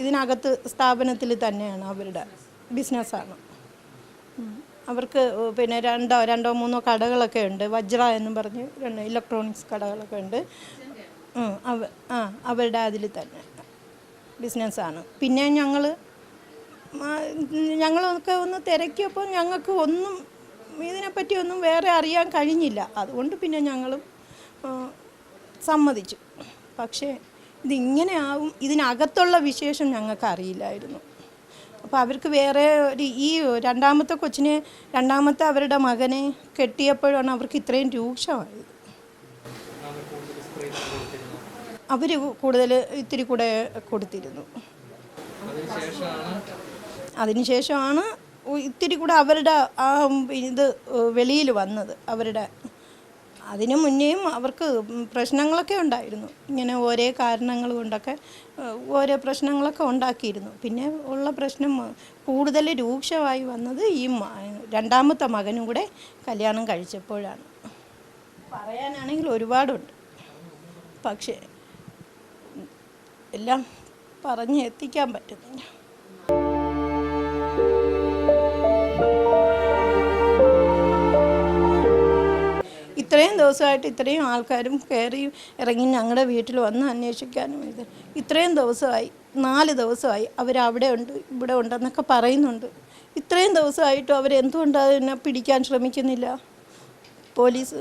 ഇതിനകത്ത് സ്ഥാപനത്തിൽ തന്നെയാണ് അവരുടെ ബിസിനസ്സാണ്. അവർക്ക് പിന്നെ രണ്ടോ രണ്ടോ മൂന്നോ കടകളൊക്കെ ഉണ്ട്. വജ്ര എന്നും പറഞ്ഞ് രണ്ട് ഇലക്ട്രോണിക്സ് കടകളൊക്കെ ഉണ്ട്. അവ ആ അവരുടെ അതിൽ തന്നെ ബിസിനസ്സാണ് പിന്നെ ഞങ്ങൾ ഞങ്ങളൊക്കെ ഒന്ന് തിരക്കിയപ്പോൾ ഞങ്ങൾക്ക് ഒന്നും ഇതിനെപ്പറ്റി ഒന്നും വേറെ അറിയാൻ കഴിഞ്ഞില്ല. അതുകൊണ്ട് പിന്നെ ഞങ്ങളും സമ്മതിച്ചു. പക്ഷേ ഇതിങ്ങനെ ആവും ഇതിനകത്തുള്ള വിശേഷം ഞങ്ങൾക്ക് അറിയില്ലായിരുന്നു. അപ്പോൾ അവർക്ക് വേറെ ഒരു ഈ രണ്ടാമത്തെ കൊച്ചിനെ രണ്ടാമത്തെ അവരുടെ മകനെ കെട്ടിയപ്പോഴാണ് അവർക്ക് ഇത്രയും രൂക്ഷമായത്. അവർ കൂടുതൽ ഇത്തിരി കൂടെ കൊടുത്തിരുന്നു. അതിനുശേഷമാണ് ഇത്തിരി കൂടെ അവരുടെ ആ ഇത് വെളിയിൽ വന്നത് അവരുടെ അതിനു മുന്നേയും അവർക്ക് പ്രശ്നങ്ങളൊക്കെ ഉണ്ടായിരുന്നു. ഇങ്ങനെ ഓരോ കാരണങ്ങൾ കൊണ്ടൊക്കെ ഓരോ പ്രശ്നങ്ങളൊക്കെ ഉണ്ടാക്കിയിരുന്നു. പിന്നെ ഉള്ള പ്രശ്നം കൂടുതൽ രൂക്ഷമായി വന്നത് ഈ രണ്ടാമത്തെ മകനും കൂടെ കല്യാണം കഴിച്ചപ്പോഴാണ്. പറയാനാണെങ്കിൽ ഒരുപാടുണ്ട്. പക്ഷേ എല്ലാം പറഞ്ഞ് എത്തിക്കാൻ പറ്റുന്നില്ല. ഇത്രയും ദിവസമായിട്ട് ഇത്രയും ആൾക്കാരും കയറി ഇറങ്ങി ഞങ്ങളുടെ വീട്ടിൽ വന്ന് അന്വേഷിക്കാനും ഇത് ഇത്രയും ദിവസമായി നാല് ദിവസമായി അവരവിടെ ഉണ്ട് ഇവിടെ ഉണ്ടെന്നൊക്കെ പറയുന്നുണ്ട്. ഇത്രയും ദിവസമായിട്ടും അവരെന്തുകൊണ്ടാണ് എന്നെ പിടിക്കാൻ ശ്രമിക്കുന്നില്ല? പോലീസ്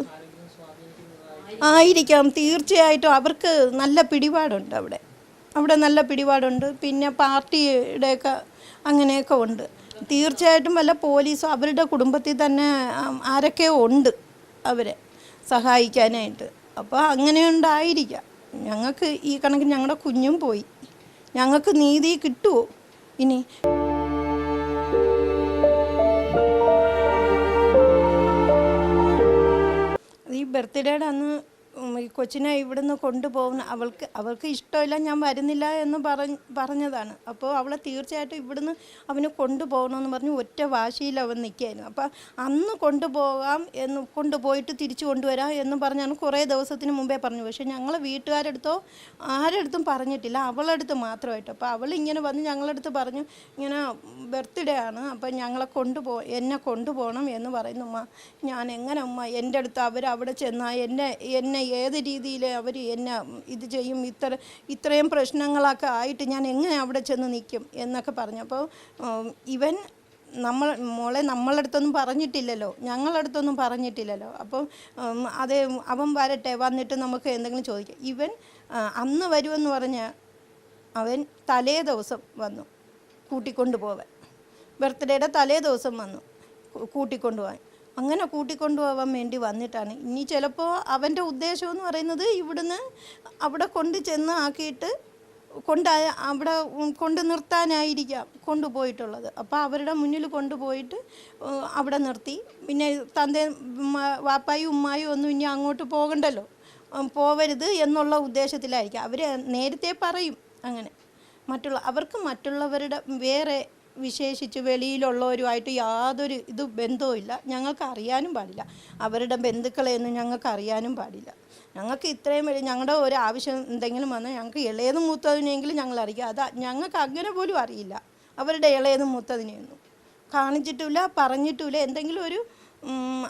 ആയിരിക്കാം തീർച്ചയായിട്ടും അവർക്ക് നല്ല പിടിപാടുണ്ട് അവിടെ. അവിടെ നല്ല പിടിപാടുണ്ട് പിന്നെ പാർട്ടിയുടെയൊക്കെ അങ്ങനെയൊക്കെ ഉണ്ട്. തീർച്ചയായിട്ടും വല്ല പോലീസും അവരുടെ കുടുംബത്തിൽ തന്നെ ആരൊക്കെയോ ഉണ്ട് അവരെ. സഹായിക്കാനായിട്ട്. അപ്പോൾ അങ്ങനെ ഉണ്ടായിരിക്കാം ഞങ്ങൾക്ക് ഈ കണക്കിന് ഞങ്ങളുടെ കുഞ്ഞും പോയി. ഞങ്ങൾക്ക് നീതി കിട്ടുമോ ഇനി ഈ ബർത്ത്ഡേയുടെ അന്ന് ഈ കൊച്ചിനെ ഇവിടുന്ന് കൊണ്ടുപോകുന്ന അവൾക്ക് അവൾക്ക് ഇഷ്ടമില്ല ഞാൻ വരുന്നില്ല എന്ന് പറഞ്ഞ് പറഞ്ഞതാണ്. അപ്പോൾ അവളെ തീർച്ചയായിട്ടും ഇവിടുന്ന് അവന് കൊണ്ടുപോകണമെന്ന് പറഞ്ഞ് ഒറ്റ വാശിയിൽ അവൻ നിൽക്കുകയായിരുന്നു. അപ്പോൾ അന്ന് കൊണ്ടുപോകാം എന്ന് കൊണ്ടുപോയിട്ട് തിരിച്ചു കൊണ്ടുവരാം എന്ന് പറഞ്ഞാണ് കുറേ ദിവസത്തിന് മുമ്പേ പറഞ്ഞു. പക്ഷേ ഞങ്ങൾ വീട്ടുകാരെടുത്തോ ആരെടുത്തും പറഞ്ഞിട്ടില്ല അവളടുത്ത് മാത്രമായിട്ട്. അപ്പോൾ അവൾ ഇങ്ങനെ വന്ന് ഞങ്ങളടുത്ത് പറഞ്ഞു ഇങ്ങനെ ബർത്ത്ഡേ ആണ് അപ്പോൾ ഞങ്ങളെ കൊണ്ടുപോ എന്നെ കൊണ്ടുപോകണം എന്ന് പറയുന്നു. ഉമ്മ ഞാൻ എങ്ങനെ ഉമ്മ എന്റെ അടുത്ത് അവർ അവിടെ ചെന്നാൽ എന്നെ എന്നെ ഏത് രീതിയിൽ അവർ എന്നെ ഇത് ചെയ്യും ഇത്ര ഇത്രയും പ്രശ്നങ്ങളൊക്കെ ആയിട്ട് ഞാൻ എങ്ങനെ അവിടെ ചെന്ന് നിൽക്കും എന്നൊക്കെ പറഞ്ഞപ്പോൾ ഇവൻ നമ്മൾ മോളെ നമ്മളടുത്തൊന്നും പറഞ്ഞിട്ടില്ലല്ലോ. ഞങ്ങളടുത്തൊന്നും പറഞ്ഞിട്ടില്ലല്ലോ. അപ്പം അത് അവൻ വരട്ടെ വന്നിട്ട് നമുക്ക് എന്തെങ്കിലും ചോദിക്കാം. ഇവൻ അന്ന് വരുമെന്ന് പറഞ്ഞ അവൻ തലേ ദിവസം വന്നു കൂട്ടിക്കൊണ്ടു പോവാൻ ബർത്ത്ഡേയുടെ തലേ ദിവസം വന്നു കൂ- കൂട്ടിക്കൊണ്ടുപോകാൻ അങ്ങനെ കൂട്ടിക്കൊണ്ടുപോകാൻ വേണ്ടി വന്നിട്ടാണ്. ഇനി ചിലപ്പോൾ അവന്റെ ഉദ്ദേശം എന്ന് പറയുന്നത് ഇവിടുന്ന് അവിടെ കൊണ്ട് ചെന്ന് ആക്കിയിട്ട് കൊണ്ട അവിടെ കൊണ്ട് നിർത്താനായിരിക്കാം കൊണ്ടുപോയിട്ടുള്ളത്. അപ്പോൾ അവരുടെ മുന്നിൽ കൊണ്ടുപോയിട്ട് അവിടെ നിർത്തി. പിന്നെ തന്റെ വാപ്പായും ഉമ്മായും ഒന്നും ഇനി അങ്ങോട്ട് പോകണ്ടല്ലോ. പോവരുത് എന്നുള്ള ഉദ്ദേശത്തിലായിരിക്കാം. അവർ നേരത്തെ പറയും അങ്ങനെ. മറ്റുള്ള അവർക്ക് മറ്റുള്ളവരുടെ വേറെ വിശേഷിച്ച് വെളിയിലുള്ളവരുമായിട്ട് യാതൊരു ഇത് ബന്ധവുമില്ല. ഞങ്ങൾക്ക് അറിയാനും പാടില്ല. അവരുടെ ബന്ധുക്കളെയൊന്നും ഞങ്ങൾക്ക് അറിയാനും പാടില്ല. ഞങ്ങൾക്ക് ഇത്രയും വലിയ ഞങ്ങളുടെ ഒരു ആവശ്യം എന്തെങ്കിലും വന്നാൽ ഞങ്ങൾക്ക് ഇളയതും മൂത്തതിനെങ്കിലും ഞങ്ങൾ അറിയിക്കുക അത് ഞങ്ങൾക്ക് അങ്ങനെ പോലും അറിയില്ല. അവരുടെ ഇളയതും മൂത്തതിനെയൊന്നും. കാണിച്ചിട്ടില്ല പറഞ്ഞിട്ടില്ല എന്തെങ്കിലും ഒരു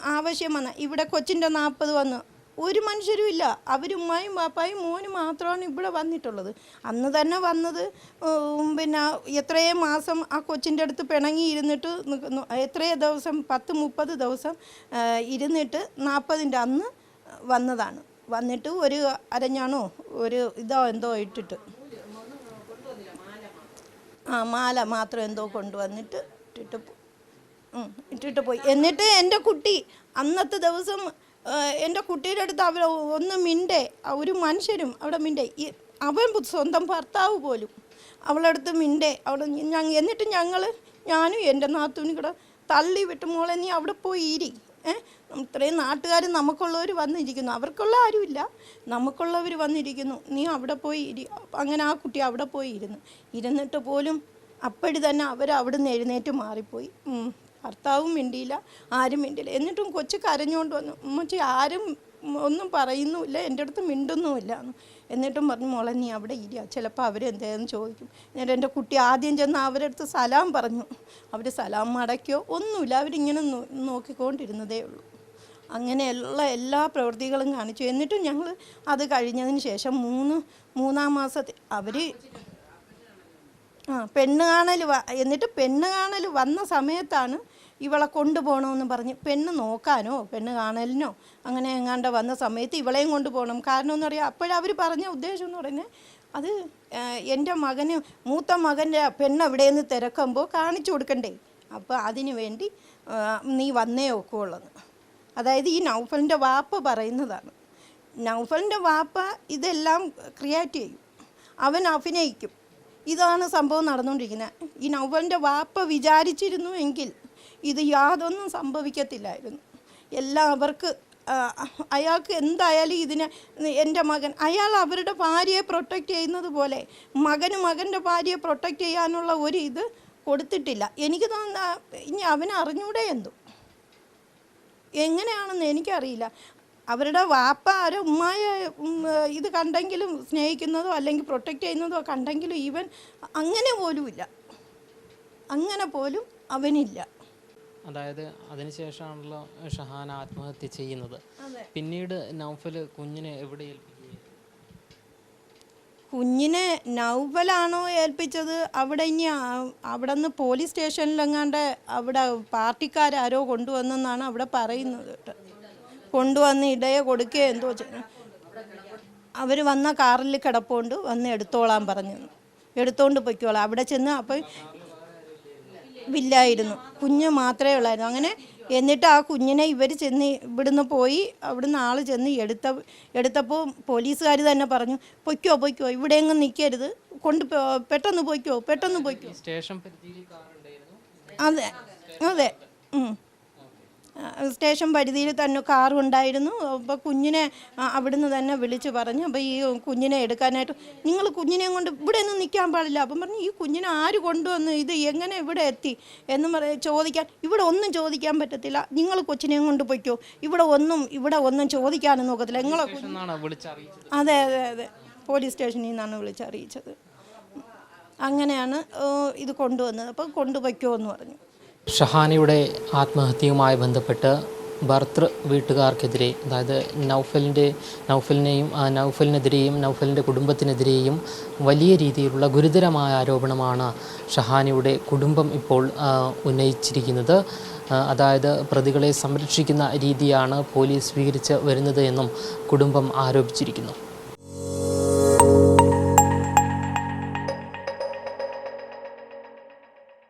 ആവശ്യം വന്നാൽ ഇവിടെ കൊച്ചിന്റെ നാൽപ്പത് വന്ന്. ഒരു മനുഷ്യരും ഇല്ല. അവരുമ്മായും പാപ്പായും മോനും മാത്രമാണ് ഇവിടെ വന്നിട്ടുള്ളത്. അന്ന് തന്നെ വന്നത് പിന്നെ എത്രയും മാസം ആ കൊച്ചിന്റെ അടുത്ത് പിണങ്ങി ഇരുന്നിട്ട് എത്രയേ ദിവസം പത്ത് മുപ്പത് ദിവസം ഇരുന്നിട്ട് നാൽപ്പതിന്റെ അന്ന് വന്നതാണ്. വന്നിട്ട് ഒരു അരഞ്ഞാണോ ഒരു ഇതോ എന്തോ ഇട്ടിട്ട്. ആ മാല മാത്രം എന്തോ കൊണ്ടുവന്നിട്ട് ഇട്ടിട്ട് ഇട്ടിട്ട് പോയി. എന്നിട്ട് എന്റെ കുട്ടി അന്നത്തെ ദിവസം എന്റെ കുട്ടിയുടെ അടുത്ത് അവർ ഒന്ന് മിണ്ടേ. ഒരു മനുഷ്യരും അവിടെ മിണ്ടേ. അവൻ സ്വന്തം ഭർത്താവ് പോലും അവളടുത്ത് മിണ്ടേ. അവിടെ എന്നിട്ട് ഞങ്ങൾ ഞാനും എന്റെ നാത്തൂനും കൂടെ തള്ളി വിട്ട് മോളെ നീ അവിടെ പോയി ഇരി. ഇത്രയും നാട്ടുകാർ നമുക്കുള്ളവർ വന്നിരിക്കുന്നു. അവർക്കുള്ള ആരുമില്ല. നമുക്കുള്ളവർ വന്നിരിക്കുന്നു. നീ അവിടെ പോയി ഇരി. അങ്ങനെ ആ കുട്ടി അവിടെ പോയി ഇരുന്നു. ഇരുന്നിട്ട് പോലും അപ്പടി തന്നെ അവർ അവിടെ നിന്ന് എഴുന്നേറ്റ് മാറിപ്പോയി. ഭർത്താവും മിണ്ടിയില്ല ആരും മിണ്ടിയില്ല. എന്നിട്ടും കൊച്ചു കരഞ്ഞുകൊണ്ട് വന്നു ഉമ്മച്ചി ആരും ഒന്നും പറയുന്നുമില്ല എന്റെ അടുത്ത് മിണ്ടുന്നുമില്ല. എന്ന്. എന്നിട്ടും പറഞ്ഞു മോളെ നീ അവിടെ ഇരിക്കുക ചിലപ്പോൾ അവരെന്തേന്ന് ചോദിക്കും. എന്നിട്ട് എന്റെ കുട്ടി ആദ്യം ചെന്ന് അവരുടെ അടുത്ത് സലാം പറഞ്ഞു. അവർ സലാം മടക്കിയോ ഒന്നുമില്ല. അവരിങ്ങനെ നോക്കിക്കൊണ്ടിരുന്നതേ ഉള്ളൂ. അങ്ങനെയുള്ള എല്ലാ പ്രവൃത്തികളും കാണിച്ചു. എന്നിട്ടും ഞങ്ങൾ അത് കഴിഞ്ഞതിന് ശേഷം മൂന്ന് മൂന്നാം മാസത്തിൽ അവർ ആ പെണ്ണ് കാണൽ എന്നിട്ട് പെണ്ണ് കാണൽ വന്ന സമയത്താണ് ഇവളെ കൊണ്ടുപോകണമെന്ന് പറഞ്ഞ് പെണ്ണ് നോക്കാനോ പെണ്ണ് കാണലിനോ അങ്ങനെ എങ്ങാണ്ട് വന്ന സമയത്ത് ഇവളെയും കൊണ്ടുപോകണം. കാരണം എന്ന് പറയാം അപ്പോഴവർ പറഞ്ഞ ഉദ്ദേശം എന്ന് പറയുന്നത് അത് എന്റെ മകന് മൂത്ത മകന്റെ പെണ്ണ് എവിടെയെന്ന് തിരക്കുമ്പോൾ കാണിച്ചു കൊടുക്കണ്ടേ. അപ്പോൾ അതിന് വേണ്ടി നീ വന്നേ ഒക്കുള്ളത് അതായത് ഈ നൗഫലിന്റെ വാപ്പ പറയുന്നതാണ്. നൗഫലിന്റെ വാപ്പ ഇതെല്ലാം ക്രിയേറ്റ് ചെയ്യും. അവൻ അഭിനയിക്കും. ഇതാണ് സംഭവം നടന്നുകൊണ്ടിരിക്കുന്നത് ഈ നൗഫലിന്റെ വാപ്പ വിചാരിച്ചിരുന്നു എങ്കിൽ ഇത് യാതൊന്നും സംഭവിക്കത്തില്ലായിരുന്നു. എല്ലാം അവർക്ക് ആ, അയാൾക്ക് എന്തായാലും ഇതിനെ എന്റെ മകൻ അയാൾ അവരുടെ ഭാര്യയെ പ്രൊട്ടക്റ്റ് ചെയ്യുന്നത് പോലെ മകന് മകന്റെ ഭാര്യയെ പ്രൊട്ടക്റ്റ് ചെയ്യാനുള്ള ഒരു ഇത് കൊടുത്തിട്ടില്ല. എനിക്ക് തോന്നുന്ന ഇനി അവൻ അറിഞ്ഞൂടെ എന്തോ? എങ്ങനെയാണെന്ന് എനിക്കറിയില്ല. അവരുടെ വാപ്പ ആരോ ഉമ്മായ ഇത് കണ്ടെങ്കിലും സ്നേഹിക്കുന്നതോ അല്ലെങ്കിൽ പ്രൊട്ടക്റ്റ് ചെയ്യുന്നതോ കണ്ടെങ്കിലും ഇവൻ അങ്ങനെ പോലുമില്ല. അങ്ങനെ പോലും അവനില്ല. അതായത് അതിനുശേഷമാണല്ലോ ഷഹാൻ ആത്മഹത്യ ചെയ്യുന്നത്. പിന്നീട് നൗഫൽ കുഞ്ഞിനെ എവിടെ ഏൽപ്പിക്കുകയും? കുഞ്ഞിനെ നൗഫലാണോ ഏൽപ്പിച്ചത്? അവിടെ ഇനി അവിടെ നിന്ന് പോലീസ് സ്റ്റേഷനിലെങ്ങാണ്ട് അവിടെ പാർട്ടിക്കാരാരോ കൊണ്ടുവന്നെന്നാണ് അവിടെ പറയുന്നത്. കൊണ്ടുവന്ന് ഇടയെ കൊടുക്കുകയോ എന്തോ അവർ വന്ന കാറിൽ കിടപ്പുണ്ട്. വന്ന് എടുത്തോളാൻ പറഞ്ഞു. എടുത്തോണ്ട് പൊയ്ക്കോളാം. അവിടെ ചെന്ന് അപ്പം വില്ലായിരുന്നു. കുഞ്ഞ് മാത്രമേ ഉള്ളായിരുന്നു. അങ്ങനെ എന്നിട്ട് ആ കുഞ്ഞിനെ ഇവർ ചെന്ന് ഇവിടുന്ന് പോയി അവിടുന്ന് ആൾ ചെന്ന് എടുത്ത എടുത്തപ്പോൾ പോലീസുകാർ തന്നെ പറഞ്ഞു പൊയ്ക്കോ പൊയ്ക്കോ ഇവിടെ എങ്ങും നിൽക്കരുത് കൊണ്ട് പെട്ടെന്ന് പൊയ്ക്കോ പെട്ടെന്ന് പൊയ്ക്കോ. സ്റ്റേഷൻ അതെ അതെ. സ്റ്റേഷൻ പരിധിയിൽ തന്നെ കാറുണ്ടായിരുന്നു അപ്പോൾ കുഞ്ഞിനെ അവിടുന്ന് തന്നെ വിളിച്ച് പറഞ്ഞു. അപ്പോൾ ഈ കുഞ്ഞിനെ എടുക്കാനായിട്ട് നിങ്ങൾ കുഞ്ഞിനെ കൊണ്ട് ഇവിടെ ഒന്നും നിൽക്കാൻ പാടില്ല. അപ്പം പറഞ്ഞു ഈ കുഞ്ഞിനെ ആര് കൊണ്ടുവന്നു? ഇത് എങ്ങനെ ഇവിടെ എത്തി? എന്ന് പറ ചോദിക്കാൻ ഇവിടെ ഒന്നും ചോദിക്കാൻ പറ്റത്തില്ല. നിങ്ങൾ കൊച്ചിനെയും കൊണ്ട് പൊയ്ക്കോ. ഇവിടെ ഒന്നും ഇവിടെ ഒന്നും ചോദിക്കാനൊന്നും നോക്കത്തില്ല നിങ്ങളെ അതെ അതെ അതെ. പോലീസ് സ്റ്റേഷനിൽ നിന്നാണ് വിളിച്ചറിയിച്ചത്. അങ്ങനെയാണ് ഇത് കൊണ്ടുവന്നത്. അപ്പോൾ കൊണ്ടുപോയ്ക്കോ എന്ന് പറഞ്ഞു. ഷഹാനയുടെ ആത്മഹത്യയുമായി ബന്ധപ്പെട്ട് ഭർത്തൃ വീട്ടുകാർക്കെതിരെ അതായത് നൗഫലിന്റെ നൗഫലിനെയും നൗഫലിനെതിരെയും നൗഫലിന്റെ കുടുംബത്തിനെതിരെയും വലിയ രീതിയിലുള്ള ഗുരുതരമായ ആരോപണമാണ് ഷഹാനയുടെ കുടുംബം ഇപ്പോൾ ഉന്നയിച്ചിരിക്കുന്നത്. അതായത് പ്രതികളെ സംരക്ഷിക്കുന്ന രീതിയാണ് പോലീസ് സ്വീകരിച്ച് വരുന്നത് എന്നും കുടുംബം ആരോപിച്ചിരിക്കുന്നു.